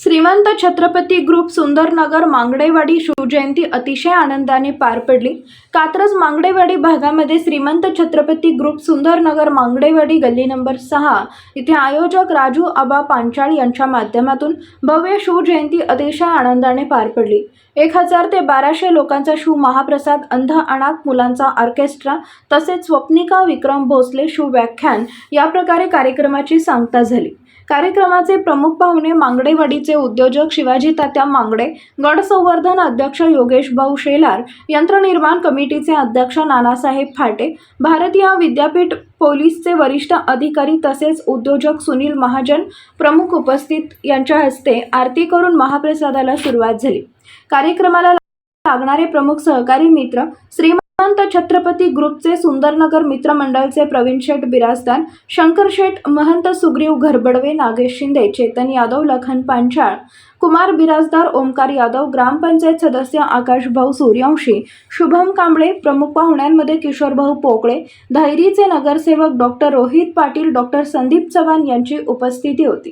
श्रीमंत छत्रपती ग्रुप सुंदरनगर मांगडेवाडी शिवजयंती अतिशय आनंदाने पार पडली. कात्रज मांगडेवाडी भागामध्ये श्रीमंत छत्रपती ग्रुप सुंदरनगर मांगडेवाडी गल्ली नंबर सहा इथे आयोजक राजू आबा पांचाळ यांच्या माध्यमातून भव्य शिवजयंती अतिशय आनंदाने पार पडली. एक हजार ते बाराशे लोकांचा शिव महाप्रसाद अंध अनाथ मुलांचा ऑर्केस्ट्रा तसेच स्वप्निका विक्रम भोसले शिव व्याख्यान या प्रकारे कार्यक्रमाची सांगता झाली. कार्यक्रमाचे प्रमुख पाहुणे मांगडेवाडीचे उद्योजक शिवाजी तात्या मांगडे गड संवर्धन अध्यक्ष योगेश भाऊ शेलार यंत्रनिर्माण कमिटीचे अध्यक्ष नानासाहेब फाटे भारतीय विद्यापीठ पोलीसचे वरिष्ठ अधिकारी तसेच उद्योजक सुनील महाजन प्रमुख उपस्थित यांच्या हस्ते आरती करून महाप्रसादाला सुरुवात झाली. कार्यक्रमाला लागणारे प्रमुख सहकारी मित्र श्रीमंत छत्रपती ग्रुपचे सुंदरनगर मित्रमंडळचे प्रवीण शेठ बिराजदार शंकर शेठ महंत सुग्रीव घरबडवे नागेश शिंदे चेतन यादव लखन पांचाळ कुमार बिराजदार ओमकार यादव ग्रामपंचायत सदस्य आकाश भाऊ सूर्यवंशी शुभम कांबळे प्रमुख पाहुण्यांमध्ये किशोरभाऊ पोकळे धैरीचे नगरसेवक डॉक्टर रोहित पाटील डॉक्टर संदीप चव्हाण यांची उपस्थिती होती.